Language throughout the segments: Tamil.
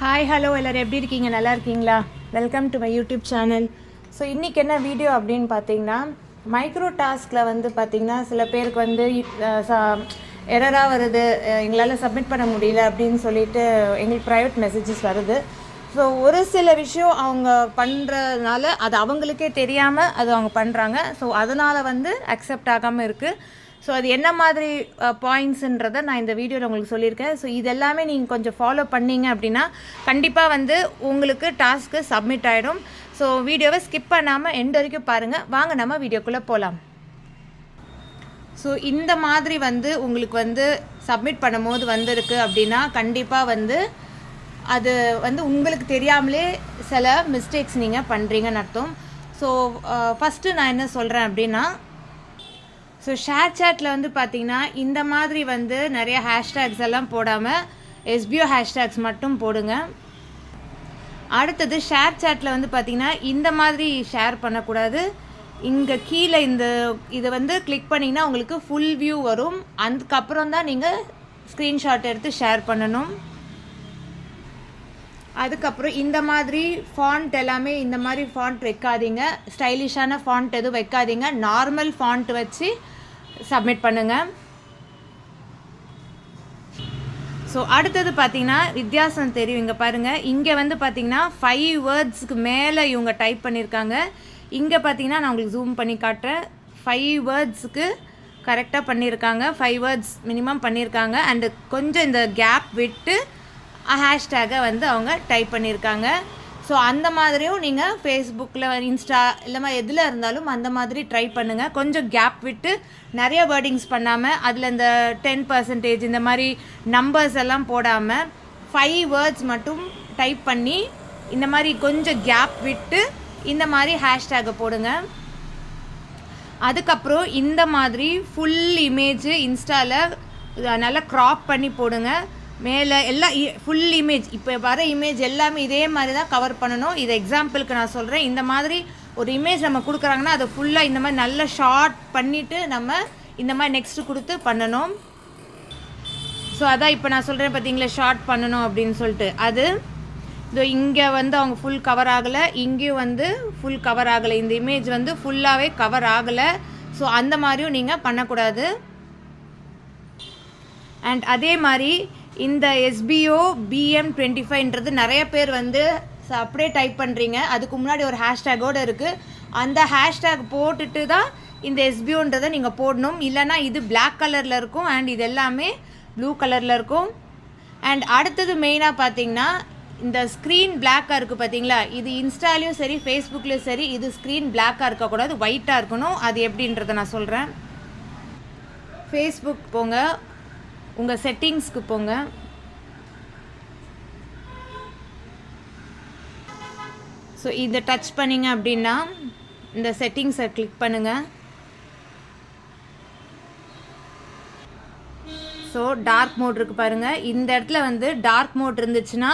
ஹாய் ஹலோ எல்லோரும். எப்படி இருக்கீங்க? நல்லா இருக்கீங்களா? Welcome to my YouTube channel so இன்றைக்கி என்ன வீடியோ அப்படின்னு பார்த்தீங்கன்னா மைக்ரோ டாஸ்கில் வந்து பார்த்திங்கன்னா சில பேருக்கு வந்து எரராக வருது எங்களால் சப்மிட் பண்ண முடியல அப்படின்னு சொல்லிட்டு எங்களுக்கு ப்ரைவேட் மெசேஜஸ் வருது. ஸோ ஒரு சில விஷயம் அவங்க பண்ணுறதுனால அது அவங்களுக்கே தெரியாமல் அது அவங்க பண்ணுறாங்க ஸோ அதனால் வந்து அக்செப்ட் ஆகாமல் இருக்குது ஸோ அது என்ன மாதிரி பாயிண்ட்ஸுன்றதை நான் இந்த வீடியோவில் உங்களுக்கு சொல்லியிருக்கேன். ஸோ இது எல்லாமே நீங்கள் கொஞ்சம் ஃபாலோ பண்ணீங்க அப்படின்னா கண்டிப்பாக வந்து உங்களுக்கு டாஸ்க்கு சப்மிட் ஆகிடும் ஸோ வீடியோவை ஸ்கிப் பண்ணாமல் எண்ட் வரைக்கும் பாருங்கள் வாங்க நம்ம வீடியோக்குள்ளே போகலாம் ஸோ இந்த மாதிரி வந்து உங்களுக்கு வந்து சப்மிட் பண்ணும்போது வந்திருக்கு அப்படின்னா கண்டிப்பாக வந்து அது வந்து உங்களுக்கு தெரியாமலே சில மிஸ்டேக்ஸ் நீங்கள் பண்ணுறீங்கன்னு அர்த்தம். ஸோ ஃபஸ்ட்டு நான் என்ன சொல்கிறேன் அப்படின்னா ஸோ ஷேர் சேட்டில் வந்து பார்த்தீங்கன்னா இந்த மாதிரி வந்து நிறைய ஹேஷ்டேக்ஸ் எல்லாம் போடாமல் எஸ்பிஓ ஹேஷ்டேக்ஸ் மட்டும் போடுங்க. அடுத்தது ஷேர் சேட்டில் வந்து பார்த்தீங்கன்னா இந்த மாதிரி ஷேர் பண்ணக்கூடாது. இங்கே கீழே இந்த இதை வந்து கிளிக் பண்ணிங்கன்னா உங்களுக்கு ஃபுல் வியூ வரும். அதுக்கப்புறம் தான் நீங்கள் ஸ்க்ரீன்ஷாட் எடுத்து ஷேர் பண்ணணும். அதுக்கப்புறம் இந்த மாதிரி ஃபாண்ட் எல்லாமே இந்த மாதிரி ஃபாண்ட் வைக்காதீங்க. ஸ்டைலிஷான ஃபாண்ட் எதுவும் வைக்காதீங்க. நார்மல் ஃபாண்ட் வச்சு சப்மிட் பண்ணுங்கள் ஸோ அடுத்தது பார்த்தீங்கன்னா வித்தியாசம் தெரியும். இங்கே பாருங்கள் இங்கே வந்து பார்த்தீங்கன்னா ஃபைவ் வேர்ட்ஸ்க்கு மேலே இவங்க டைப் பண்ணியிருக்காங்க இங்கே பார்த்தீங்கன்னா நான் உங்களுக்கு ஜூம் பண்ணி காட்டுறேன். ஃபைவ் வேர்ட்ஸுக்கு கரெக்டாக பண்ணியிருக்காங்க ஃபைவ் வேர்ட்ஸ் மினிமம் பண்ணியிருக்காங்க அண்டு கொஞ்சம் இந்த கேப் விட்டு ஹேஷ்டேகை வந்து அவங்க டைப் பண்ணியிருக்காங்க ஸோ அந்த மாதிரியும் நீங்கள் ஃபேஸ்புக்கில் இன்ஸ்டா இல்லைமா எதில் இருந்தாலும் அந்த மாதிரி ட்ரை பண்ணுங்கள் கொஞ்சம் கேப் விட்டு நிறைய வேர்டிங்ஸ் பண்ணாமல் அதில் இந்த டென் பர்சன்டேஜ் இந்த மாதிரி நம்பர்ஸ் எல்லாம் போடாமல் ஃபைவ் வேர்ட்ஸ் மட்டும் டைப் பண்ணி இந்த மாதிரி கொஞ்சம் கேப் விட்டு இந்த மாதிரி ஹேஷ்டேகை போடுங்க. அதுக்கப்புறம் இந்த மாதிரி ஃபுல் இமேஜ் இன்ஸ்டாவில் நல்லா க்ராப் பண்ணி போடுங்க. மேலே எல்லாம் ஃபுல் இமேஜ் இப்போ வர இமேஜ் எல்லாமே இதே மாதிரி தான் கவர் பண்ணணும். இது எக்ஸாம்பிளுக்கு நான் சொல்கிறேன் இந்த மாதிரி ஒரு இமேஜ் நம்ம கொடுக்குறாங்கன்னா அதை ஃபுல்லாக இந்த மாதிரி நல்லா ஷார்ட் பண்ணிவிட்டு நம்ம இந்த மாதிரி நெக்ஸ்ட்டு கொடுத்து பண்ணணும். ஸோ அதான் இப்போ நான் சொல்கிறேன் பார்த்தீங்களா ஷார்ட் பண்ணணும் அப்படின்னு சொல்லிட்டு. அது இதோ இங்கே வந்து அவங்க ஃபுல் கவர் ஆகலை. இங்கேயும் வந்து ஃபுல் கவர் ஆகலை. இந்த இமேஜ் வந்து ஃபுல்லாகவே கவர் ஆகலை. ஸோ அந்த மாதிரியும் நீங்கள் பண்ணக்கூடாது. அண்ட் அதே மாதிரி இந்த எஸ்பிஓ பிஎம் டுவெண்ட்டி ஃபைவ்ன்றது நிறைய பேர் வந்து அப்படியே டைப் பண்ணுறீங்க அதுக்கு முன்னாடி ஒரு ஹேஷ்டேகோடு இருக்குது அந்த ஹேஷ்டேக் போட்டுட்டு தான் இந்த எஸ்பிஓன்றதை நீங்கள் போடணும். இல்லைன்னா இது பிளாக் கலரில் இருக்கும் அண்ட் இது எல்லாமே ப்ளூ கலரில் இருக்கும். அண்ட் அடுத்தது மெயினாக பார்த்தீங்கன்னா இந்த ஸ்க்ரீன் பிளாக்காக இருக்குது பார்த்தீங்களா இது இன்ஸ்டாலையும் சரி ஃபேஸ்புக்லேயும் சரி இது ஸ்க்ரீன் பிளாக்காக இருக்கக்கூடாது ஒயிட்டாக இருக்கணும். அது எப்படின்றத நான் சொல்கிறேன் ஃபேஸ்புக் போங்க. உங்கள் செட்டிங்ஸ்க்கு போங்க. ஸோ இதை டச் பண்ணிங்க அப்படின்னா இந்த செட்டிங்ஸை கிளிக் பண்ணுங்கள் ஸோ டார்க் மோட் இருக்குது பாருங்கள் இந்த இடத்துல வந்து டார்க் மோட் இருந்துச்சுன்னா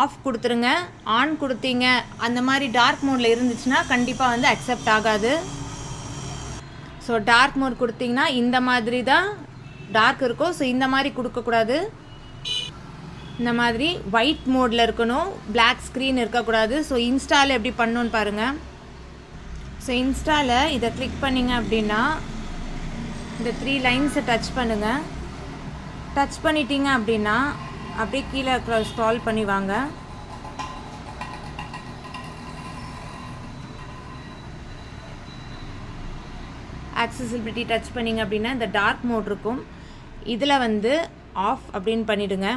ஆஃப் கொடுத்துருங்க. ஆன் கொடுத்தீங்க அந்த மாதிரி டார்க் மோடில் இருந்துச்சுன்னா கண்டிப்பாக வந்து அக்செப்ட் ஆகாது. ஸோ டார்க் மோட் கொடுத்தீங்கன்னா இந்த மாதிரி தான் டார்க் இருக்கும் ஸோ இந்த மாதிரி கொடுக்கக்கூடாது. இந்த மாதிரி ஒயிட் மோடில் இருக்கணும். பிளாக் ஸ்க்ரீன் இருக்கக்கூடாது. ஸோ இன்ஸ்டாவில் எப்படி பண்ணணும்னு பாருங்கள் ஸோ இன்ஸ்டாவில் இதை கிளிக் பண்ணிங்க அப்படின்னா இந்த த்ரீ லைன்ஸை டச் பண்ணுங்கள் டச் பண்ணிட்டீங்க அப்படின்னா அப்படியே கீழே ஸ்க்ரால் பண்ணி வாங்க. ஆக்சசிபிலிட்டி டச் பண்ணீங்க அப்படின்னா இந்த டார்க் மோட் இருக்கும். இதில் வந்து ஆஃப் அப்படின்னு பண்ணிவிடுங்க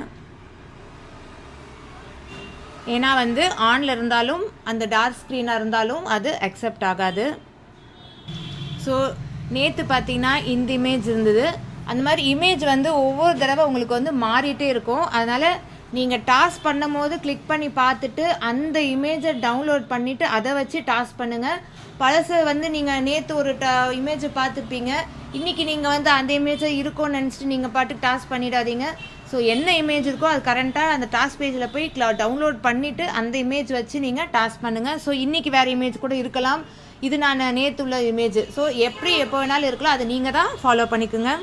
ஏன்னா வந்து ஆனில் இருந்தாலும் அந்த டார்க் ஸ்க்ரீனாக இருந்தாலும் அது அக்செப்ட் ஆகாது. ஸோ நேற்று பார்த்தீங்கன்னா இந்த இமேஜ் இருந்தது. அந்த மாதிரி இமேஜ் வந்து ஒவ்வொரு தடவை உங்களுக்கு வந்து மாறிட்டே இருக்கும். அதனால் நீங்கள் டாஸ் பண்ணும் போது கிளிக் பண்ணி பார்த்துட்டு அந்த இமேஜை டவுன்லோட் பண்ணிவிட்டு அதை வச்சு டாஸ் பண்ணுங்கள் பழசு வந்து நீங்கள் நேற்று ஒரு ட இமேஜை பார்த்துருப்பீங்க. இன்றைக்கி நீங்கள் வந்து அந்த இமேஜை இருக்கும்னு நினச்சிட்டு நீங்கள் பாட்டுக்கு டாஸ் பண்ணிடாதீங்க. ஸோ என்ன இமேஜ் இருக்கோ அது கரெண்ட்டாக அந்த டாஸ் பேஜில் போய் டவுன்லோட் பண்ணிவிட்டு அந்த இமேஜ் வச்சு நீங்கள் டாஸ் பண்ணுங்கள் ஸோ இன்றைக்கி வேறு இமேஜ் கூட இருக்கலாம். இது நான் நேற்று உள்ள இமேஜ் ஸோ எப்படி எப்போ வேணாலும் இருக்கலாம். அதை நீங்கள் தான் ஃபாலோ பண்ணிக்கோங்க.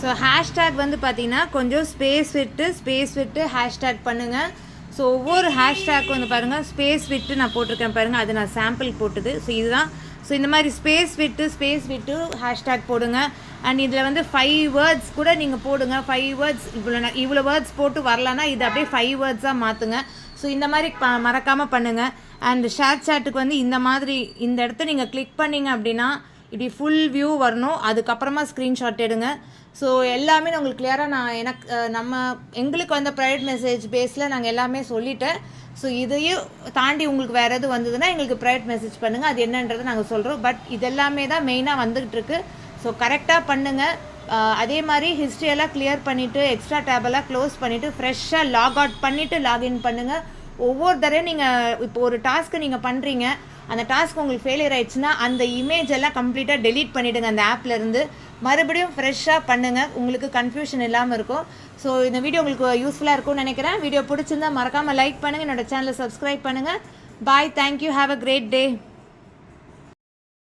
ஸோ ஹேஷ்டேக் வந்து பார்த்தீங்கன்னா கொஞ்சம் ஸ்பேஸ் விட்டு ஸ்பேஸ் விட்டு ஹேஷ்டேக் பண்ணுங்கள் ஸோ ஒவ்வொரு ஹேஷ்டேக் வந்து பாருங்கள் ஸ்பேஸ் விட்டு நான் போட்டிருக்கேன் பாருங்கள் அது நான் சாம்பிள் போட்டுது. ஸோ இதுதான். ஸோ இந்த மாதிரி ஸ்பேஸ் விட்டு ஸ்பேஸ் விட்டு ஹேஷ்டேக் போடுங்க. அண்ட் இதில் வந்து ஃபைவ் வேர்ட்ஸ் கூட நீங்கள் போடுங்க. ஃபைவ் வேர்ட்ஸ் இவ்வளோ நான் இவ்வளோ வேர்ட்ஸ் போட்டு வரலன்னா இது அப்படியே ஃபைவ் வேர்ட்ஸாக மாற்றுங்க ஸோ இந்த மாதிரி ப மறக்காமல் பண்ணுங்கள் அண்ட் ஷேர் சேட்டுக்கு வந்து இந்த மாதிரி இந்த இடத்த நீங்கள் கிளிக் பண்ணிங்க அப்படின்னா இப்படி ஃபுல் வியூ வரணும். அதுக்கப்புறமா ஸ்க்ரீன்ஷாட் எடுங்க. ஸோ எல்லாமே நான் உங்களுக்கு கிளியராக நான் எனக்கு நம்ம எங்களுக்கு வந்த ப்ரைவேட் மெசேஜ் பேஸில் நாங்கள் எல்லாமே சொல்லிட்டேன். ஸோ இதையும் தாண்டி உங்களுக்கு வேறு எது வந்ததுன்னா எங்களுக்கு ப்ரைவேட் மெசேஜ் பண்ணுங்கள் அது என்னன்றதை நாங்கள் சொல்கிறோம் பட் இதெல்லாமே தான் மெயினாக வந்துகிட்டு இருக்கு ஸோ கரெக்டாக பண்ணுங்கள் அதே மாதிரி ஹிஸ்ட்ரியெல்லாம் எல்லாம் கிளியர் பண்ணிவிட்டு எக்ஸ்ட்ரா டேபெல்லாம் க்ளோஸ் பண்ணிவிட்டு ஃப்ரெஷ்ஷாக லாக் அவுட் பண்ணிவிட்டு லாகின் பண்ணுங்கள் ஒவ்வொரு தடவையும் நீங்கள் இப்போ ஒரு டாஸ்க்கு நீங்கள் பண்ணுறீங்க அந்த டாஸ்க் உங்களுக்கு ஃபெயிலியர் ஆயிடுச்சுன்னா அந்த இமேஜ் எல்லாம் கம்ப்ளீட்டாக டெலீட் பண்ணிவிடுங்க அந்த ஆப்லேருந்து மறுபடியும் ஃப்ரெஷ்ஷாக பண்ணுங்கள் உங்களுக்கு கன்ஃபியூஷன் இல்லாமல் இருக்கும். ஸோ இந்த வீடியோ உங்களுக்கு யூஸ்ஃபுல்லாக இருக்கும்னு நினைக்கிறேன். வீடியோ பிடிச்சிருந்தா மறக்காமல் லைக் பண்ணுங்கள் என்னோட சேனலை சப்ஸ்கிரைப் பண்ணுங்கள் bye thank you have a great day